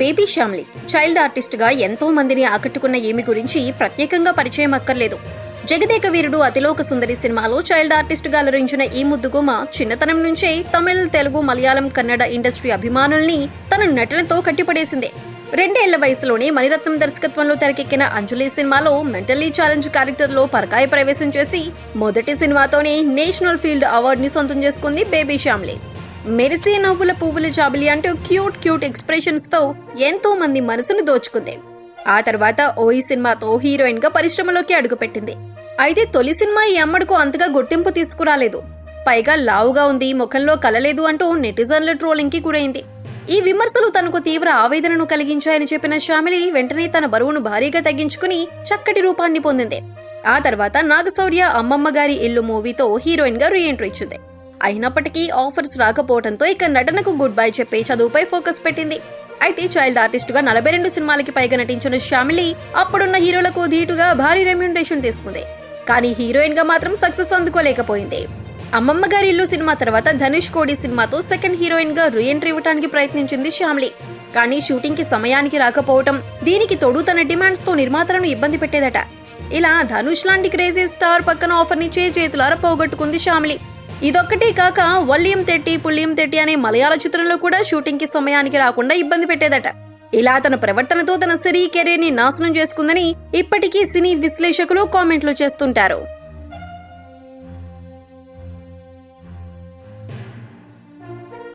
Baby శ్యామ్లీ child ఆర్టిస్ట్గా ఎంతో మందిని ఆకట్టుకున్న ఈమె గురించి ప్రత్యేకంగా పరిచయం అక్కర్లేదు. జగదేక వీరుడు అతిలోక సుందరి సినిమాలో చైల్డ్ ఆర్టిస్ట్గా అలరించిన ఈ ముద్దుగుమ చిన్నతనం నుంచే తమిళ్ తెలుగు మలయాళం కన్నడ ఇండస్ట్రీ అభిమానుల్ని తన నటనతో కట్టిపడేసింది. రెండేళ్ళ వయసులోనే మణిరత్నం దర్శకత్వంలో తెరకెక్కిన అంజలి సినిమాలో మెంటలీ ఛాలెంజ్ క్యారెక్టర్లో పరకాయ ప్రవేశం చేసి మొదటి సినిమాతోనే నేషనల్ ఫీల్డ్ అవార్డుని సొంతం చేసుకుంది బేబీ శ్యామ్లీ. మెరిసే నవ్వుల పువ్వుల జాబిలి అంటూ క్యూట్ క్యూట్ ఎక్స్ప్రెషన్స్తో ఎంతో మంది మనసును దోచుకుంది. ఆ తర్వాత ఓయి సినిమాతో హీరోయిన్గా పరిశ్రమలోకి అడుగుపెట్టింది. అయితే తొలి సినిమా ఈ అమ్మడుకు అంతగా గుర్తింపు తీసుకురాలేదు. పైగా లావుగా ఉంది ముఖంలో కలలేదు అంటూ నెటిజన్ల ట్రోలింగ్కి గురైంది. ఈ విమర్శలు తనకు తీవ్ర ఆవేదనను కలిగించాయని చెప్పిన శ్యామిలి వెంటనే తన బరువును భారీగా తగ్గించుకుని చక్కటి రూపాన్ని పొందింది. ఆ తర్వాత నాగశౌర్య అమ్మమ్మ గారి ఇల్లు మూవీతో హీరోయిన్గా రీఎంట్రీ ఇచ్చింది. అయినప్పటికీ ఆఫర్స్ రాకపోవడంతో ఇక నటనకు గుడ్ బై చెప్పి చదువుపై ఫోకస్ పెట్టింది. అయితే చైల్డ్ ఆర్టిస్టుగా నలభై రెండు సినిమాలకి పైగా నటించిన శ్యామిలి అప్పుడున్న హీరోలకు ధీటుగా భారీ రెమ్యూనరేషన్ తీసుకుంది. కానీ హీరోయిన్గా మాత్రం సక్సెస్ అందుకోలేకపోయింది. అమ్మమ్మ గారి ఇల్లు సినిమా తర్వాత ధనుష్ కోడి సినిమాతో సెకండ్ హీరోయిన్గా రీఎంట్రీ ఇవ్వడానికి ప్రయత్నించింది శ్యామిలి. కానీ షూటింగ్కి సమయానికి రాకపోవటం దీనికి తోడు తన డిమాండ్స్తో నిర్మాతలను ఇబ్బంది పెట్టేదట. ఇలా ధనుష్ లాంటి క్రేజీ స్టార్ పక్కన ఆఫర్ని చేతులారా పోగొట్టుకుంది శ్యామిలి. ఇదొక్కటే కాక వల్లియం తెట్టి పుల్లియం తెట్టి అనే మలయాళ చిత్రంలో కూడా షూటింగ్కి సమయానికి రాకుండా ఇబ్బంది పెట్టేదట. ఇలా తన ప్రవర్తనతో తన సినీ కెరీర్ని నాశనం చేసుకుందని ఇప్పటికీ సినీ విశ్లేషకులు కామెంట్లు చేస్తుంటారు.